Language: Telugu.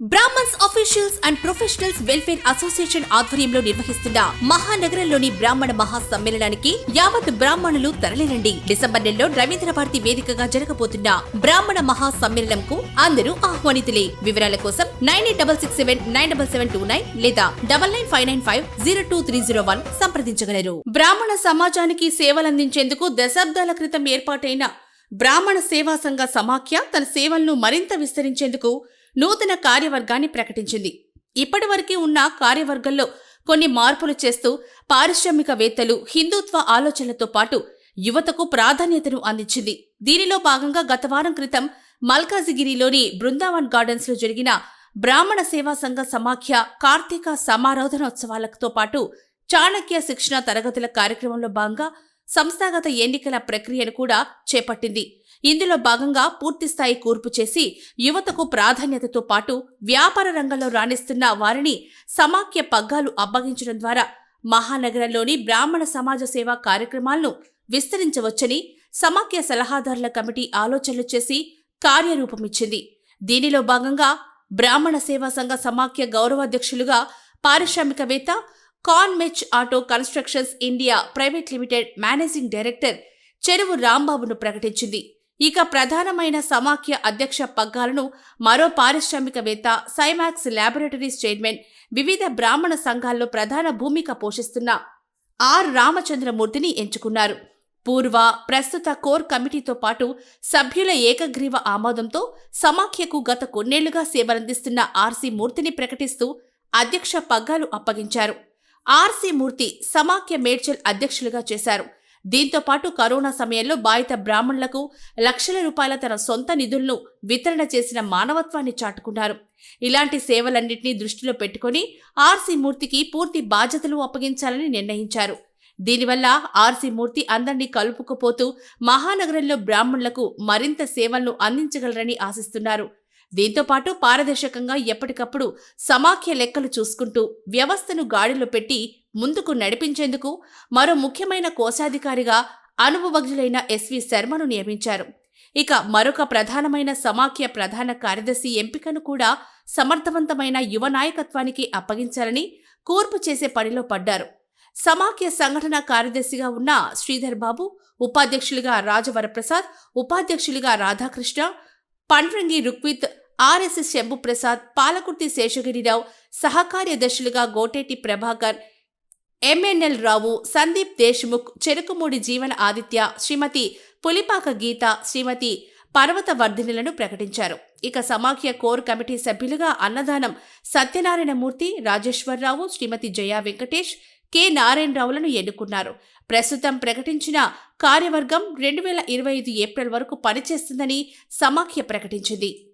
Brahmins officials and professionals welfare association ఆధ్వర్యంలో నిర్వహిస్తున్న మహానగరంలోని బ్రాహ్మణ మహా సమ్మేళనానికి యావత్ బ్రాహ్మణులు తరలిరండి. డిసెంబర్ నెలలో రవీంద్ర భారతి వేదికగా జరగబోతున్న బ్రాహ్మణ మహా సమ్మేళనంకు అందరూ ఆహ్వానితులే. వివరాల కోసం nine eight double six seven nine double seven two nine లేదా double nine five nine five zero two three zero one సంప్రదించగలరు. బ్రాహ్మణ సమాజానికి సేవలందించేందుకు దశాబ్దాల క్రితం ఏర్పాటైన బ్రాహ్మణ సేవా సంఘ సమాఖ్య తన సేవలను మరింత విస్తరించేందుకు నూతన కార్యవర్గాన్ని ప్రకటించింది. ఇప్పటివరకు ఉన్న కార్యవర్గంలో కొన్ని మార్పులు చేస్తూ పారిశ్రామికవేత్తలు హిందుత్వ ఆలోచనలతో పాటు యువతకు ప్రాధాన్యతను అందించింది. దీనిలో భాగంగా గత వారం క్రితం మల్కాజిగిరిలోని బృందావన్ గార్డెన్స్లో జరిగిన బ్రాహ్మణ సేవా సంఘ సమాఖ్య కార్తీక సమారాధనోత్సవాలతో పాటు చాణక్య శిక్షణ తరగతుల కార్యక్రమంలో భాగంగా సంస్థాగత ఎన్నికల ప్రక్రియను కూడా చేపట్టింది. ఇందులో భాగంగా పూర్తిస్థాయి కూర్పు చేసి యువతకు ప్రాధాన్యతతో పాటు వ్యాపార రంగంలో రాణిస్తున్న వారిని సమాఖ్య పగ్గాలు అప్పగించడం ద్వారా మహానగరంలోని బ్రాహ్మణ సమాజ సేవా కార్యక్రమాలను విస్తరించవచ్చని సమాఖ్య సలహాదారుల కమిటీ ఆలోచనలు చేసి కార్యరూపమిచ్చింది. దీనిలో భాగంగా బ్రాహ్మణ సేవా సంఘ సమాఖ్య గౌరవాధ్యక్షులుగా పారిశ్రామికవేత్త Conmech auto constructions India private limited managing director Cheruvu రాంబాబును ప్రకటించింది. ఇక ప్రధానమైన సమాఖ్య అధ్యక్ష పగ్గాలను మరో పారిశ్రామికవేత్త సైమాక్స్ ల్యాబొరేటరీస్ చైర్మన్ వివిధ బ్రాహ్మణ సంఘాల్లో ప్రధాన భూమిక పోషిస్తున్న ఆర్ రామచంద్రమూర్తిని ఎంచుకున్నారు. పూర్వ ప్రస్తుత కోర్ కమిటీతో పాటు సభ్యుల ఏకగ్రీవ ఆమోదంతో సమాఖ్యకు గత కొన్నేళ్ళుగా సేవలందిస్తున్న ఆర్సీ మూర్తిని ప్రకటిస్తూ అధ్యక్ష పగ్గాలు అప్పగించారు. ఆర్సీ మూర్తి సమాఖ్య మేడ్చల్ అధ్యక్షులుగా చేశారు. దీంతో పాటు కరోనా సమయంలో బాధిత బ్రాహ్మణులకు లక్షల రూపాయల తన సొంత నిధులను వితరణ చేసిన మానవత్వాన్ని చాటుకున్నారు. ఇలాంటి సేవలన్నింటినీ దృష్టిలో పెట్టుకుని ఆర్సీ మూర్తికి పూర్తి బాధ్యతలు అప్పగించాలని నిర్ణయించారు. దీనివల్ల ఆర్సీ మూర్తి అందరినీ కలుపుకుపోతూ మహానగరంలో బ్రాహ్మణులకు మరింత సేవలను అందించగలరని ఆశిస్తున్నారు. దీంతో పాటు పారదర్శకంగా ఎప్పటికప్పుడు సమాఖ్య లెక్కలు చూసుకుంటూ వ్యవస్థను గాడిలో పెట్టి ముందుకు నడిపించేందుకు మరో ముఖ్యమైన కోశాధికారిగా అనుభవజ్ఞులైన ఎస్వి శర్మను నియమించారు. ఇక మరొక ప్రధానమైన సమాఖ్య ప్రధాన కార్యదర్శి ఎంపికను కూడా సమర్థవంతమైన యువ నాయకత్వానికి అప్పగించాలని కూర్పు చేసే పనిలో పడ్డారు. సమాఖ్య సంఘటన కార్యదర్శిగా ఉన్న శ్రీధర్ బాబు ఉపాధ్యక్షులుగా రాజవరప్రసాద్ ఉపాధ్యక్షులుగా రాధాకృష్ణ పండ్రంగి రుక్విత్ ఆర్ఎస్ఎస్ శంభుప్రసాద్ పాలకుర్తి శేషగిరిరావు సహకార్యదర్శులుగా గోటేటి ప్రభాకర్ ఎంఎన్ఎల్ రావు సందీప్ దేశ్ముఖ్ చెరుకుమూడి జీవన ఆదిత్య శ్రీమతి పులిపాక గీత శ్రీమతి పర్వతవర్ధినులను ప్రకటించారు. ఇక సమాఖ్య కోర్ కమిటీ సభ్యులుగా అన్నదానం సత్యనారాయణమూర్తి రాజేశ్వరరావు శ్రీమతి జయా వెంకటేష్ కె. నారాయణరావులను ఎన్నుకున్నారు. ప్రస్తుతం ప్రకటించిన కార్యవర్గం రెండు వేల ఇరవై ఐదు ఏప్రిల్ వరకు పనిచేస్తుందని సమాఖ్య ప్రకటించింది.